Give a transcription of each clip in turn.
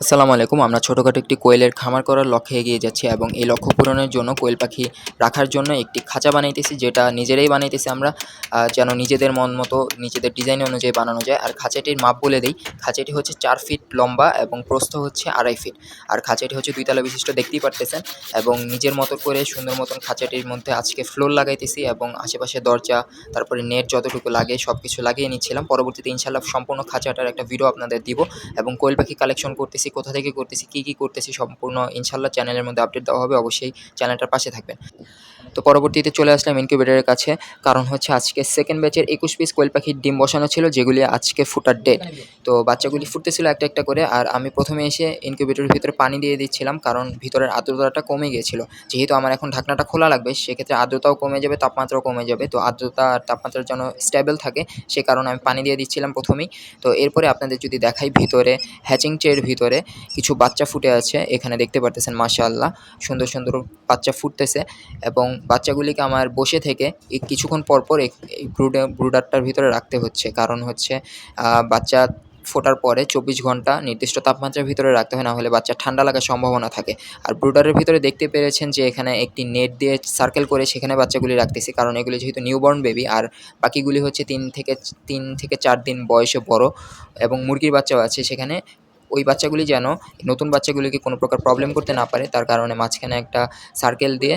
আসসালামু আলাইকুম, আমরা ছোটোখাটো একটি কোয়েলের খামার করার লক্ষ্যে এগিয়ে যাচ্ছি এবং এই লক্ষ্য পূরণের জন্য কোয়েল পাখি রাখার জন্য একটি খাঁচা বানাইতেছি, যেটা নিজেরাই বানাইতেছি আমরা যেন নিজেদের মন মতো, নিজেদের ডিজাইন অনুযায়ী বানানো যায়। আর খাঁচাটির মাপ বলে দিই, খাঁচাটি হচ্ছে চার ফিট লম্বা এবং প্রস্থ হচ্ছে আড়াই ফিট আর খাঁচাটি হচ্ছে দুইতলা বিশিষ্ট, দেখতেই পারতেছেন। এবং নিজের মতো করে, সুন্দর মতন খাঁচাটির মধ্যে আজকে ফ্লোর লাগাইতেছি এবং আশেপাশে দরজা, তারপরে নেট যতটুকু লাগে সব কিছু লাগিয়ে নিচ্ছিলাম। পরবর্তীতে ইনশাল্লাহ সম্পূর্ণ খাঁচাটার একটা ভিডিও আপনাদের দিব এবং কোয়েল পাখি কালেকশন করতেছি। কোথা থেকে করতেছি, কী কী করতেছি সম্পূর্ণ ইনশাল্লাহ চ্যানেলের মধ্যে আপডেট দেওয়া হবে, অবশ্যই চ্যানেলটার পাশে থাকবেন। তো পরবর্তীতে চলে আসলাম ইনকিউবেটারের কাছে। কারণ হচ্ছে আজকে সেকেন্ড ব্যাচের একুশ পিস কোয়েল পাখির ডিম বসানো ছিল, যেগুলি আজকে ফুটার ডেট তো বাচ্চাগুলি ফুটতেছিল একটা একটা করে, আর আমি প্রথমে এসে ইনকিউবেটরের ভিতরে পানি দিয়ে দিচ্ছিলাম, কারণ ভিতরের আর্দ্রতাটা কমে গিয়েছিল। যেহেতু আমার এখন ঢাকনাটা খোলা লাগবে, সেক্ষেত্রে আর্দ্রতাও কমে যাবে, তাপমাত্রাও কমে যাবে। তো আর্দ্রতা আর তাপমাত্রার যেন স্টেবল থাকে, সে কারণে আমি পানি দিয়ে দিচ্ছিলাম প্রথমেই। তো এরপরে আপনাদের যদি দেখাই ভিতরে হ্যাচিং ট্রের ভিতরে কিছু বাচ্চা ফুটে আছে, এখানে দেখতে পারতেছেন মাশাআল্লাহ, সুন্দর সুন্দর বাচ্চা ফুটতেছে। এবং বাচ্চাগুলিকে আমার বসে থেকে কিছুক্ষণ পর পর এই ব্রুডে, ব্রুডারটার ভিতরে রাখতে হচ্ছে। কারণ হচ্ছে বাচ্চা ফোটার পরে চব্বিশ ঘণ্টা নির্দিষ্ট তাপমাত্রার ভিতরে রাখতে হয় না হলে বাচ্চা ঠান্ডা লাগার সম্ভাবনা থাকে। আর ব্রুডারের ভিতরে দেখতে পেরেছেন যে, এখানে একটি নেট দিয়ে সার্কেল করে সেখানে বাচ্চাগুলি রাখতেছি। কারণ এগুলি যেহেতু নিউবর্ন বেবি, আর বাকিগুলি হচ্ছে তিন থেকে তিন থেকে চার দিন বয়সে বড় এবং মুরগির বাচ্চাও আছে সেখানে ওই বাচ্চাগুলি যেন নতুন বাচ্চাগুলিকে কোনো প্রকার প্রবলেম করতে না পারে, তার কারণে মাঝখানে একটা সার্কেল দিয়ে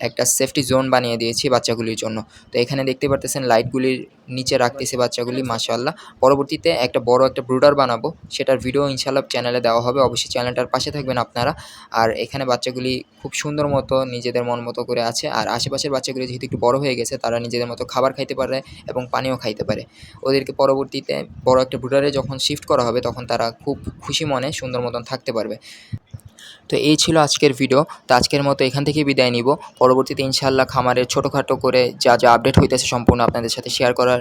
একটা সেফটি জোন বানিয়ে দিয়েছি বাচ্চাগুলির জন্য। তো এখানে দেখতে পারতেছেন লাইটগুলির নিচে রাখতেছি বাচ্চাগুলি, মাশাআল্লাহ। পরবর্তীতে একটা বড় একটা ব্রুডার বানাবো। সেটার ভিডিও ইনশাআল্লাহ চ্যানেলে দেওয়া হবে। অবশ্যই চ্যানেলটার পাশে থাকবেন আপনারা। আর এখানে বাচ্চাগুলি খুব সুন্দর মতো নিজেদের মন মতো করে আছে। আর আশেপাশের বাচ্চাগুলি যেহেতু একটু বড় হয়ে গেছে, তারা নিজেদের মতো খাবার খাইতে পারে এবং পানিও খাইতে পারে। ওদেরকে পরবর্তীতে বড় একটা ব্রুডারে যখন শিফট করা হবে, তখন তারা খুব খুশি মনে সুন্দর মতন থাকতে পারবে। তো এই ছিল আজকের ভিডিও তো আজকের মতো এখান থেকে বিদায় নিব। পরবর্তীতে ইনশাল্লাহ খামারের ছোটোখাটো করে যা যা আপডেট হইতেছে সম্পূর্ণ আপনাদের সাথে শেয়ার করার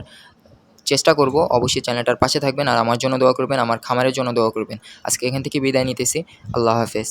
চেষ্টা করব। অবশ্যই চ্যানেলটার পাশে থাকবেন আর আমার জন্য দোয়া করবেন, আমার খামারের জন্য দোয়া করবেন। আজকে এখান থেকে বিদায় নিতেছি। আল্লাহ হাফেজ।